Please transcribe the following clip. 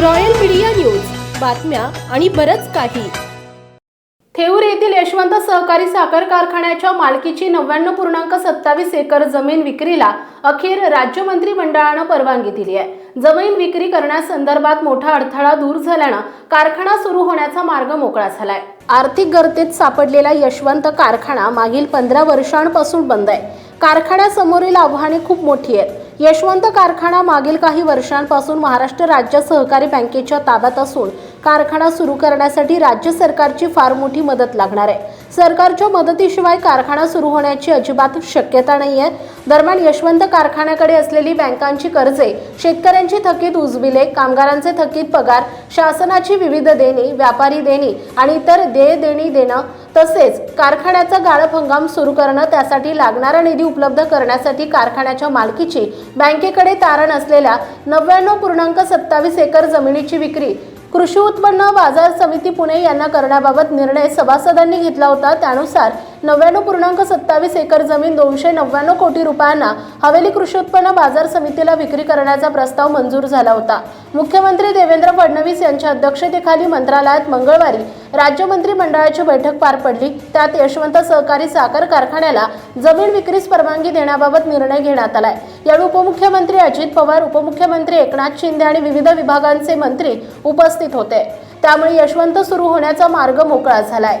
Royal media news. बातम्या आणि बरंच काही. थेऊर येथील यशवंत सहकारी साखर कारखान्याच्या मालकीची नव्याण्णव पूर्णांक सत्तावीस एकर जमीन विक्रीला अखेर राज्य मंत्रिमंडळानं परवानगी दिली आहे. जमीन विक्री करण्यासंदर्भात मोठा अडथळा दूर झाल्यानं कारखाना सुरू होण्याचा मार्ग मोकळा झालाय. आर्थिक गर्तेत सापडलेला यशवंत कारखाना मागील पंधरा वर्षांपासून बंद आहे. कारखान्यासमोरील आव्हाने खूप मोठी आहेत. यशवंत कारखाना मागील काही वर्षांपासून महाराष्ट्र राज्य सहकारी बँकेच्या ताब्यात असून कारखाना सुरू करण्यासाठी राज्य सरकारची फार मोठी मदत लागणार आहे. सरकारच्या मदतीशिवाय कारखाना सुरू होण्याची अजिबात शक्यता नाही आहे दरम्यान यशवंत कारखान्याकडे असलेली बँकांची कर्जे शेतकऱ्यांची थकीत उजविले कामगारांचे थकीत पगार शासनाची विविध देणी व्यापारी देणी आणि इतर देय देणी देणं तसेच कारखान्याचा गाळप हंगाम सुरू करणं त्यासाठी लागणारा निधी उपलब्ध करण्यासाठी कारखान्याच्या मालकीची बँकेकडे तारण असलेल्या नव्याण्णव पूर्णांक सत्तावीस एकर जमिनीची विक्री कृषी उत्पन्न बाजार समिती पुणे यांना करण्याबाबत निर्णय सभासदांनी घेतला होता. त्यानुसार नव्याण्णव पूर्णांक सत्तावीस एकर जमीन दोनशे नव्याण्णव कोटी रुपयांना हवेली कृषी उत्पन्न बाजार समितीला विक्री करण्याचा प्रस्ताव मंजूर झाला होता. मुख्यमंत्री देवेंद्र फडणवीस यांच्या अध्यक्षतेखाली मंत्रालयात मंगळवारी राज्य मंत्रिमंडळाची बैठक पार पडली. त्यात यशवंत सहकारी साखर कारखान्याला जमीन विक्रीस परवानगी देण्याबाबत निर्णय घेण्यात आलाय. यावेळी उपमुख्यमंत्री अजित पवार उपमुख्यमंत्री एकनाथ शिंदे आणि विविध विभागांचे मंत्री उपस्थित होते. त्यामुळे यशवंत सुरू होण्याचा मार्ग मोकळा झालाय.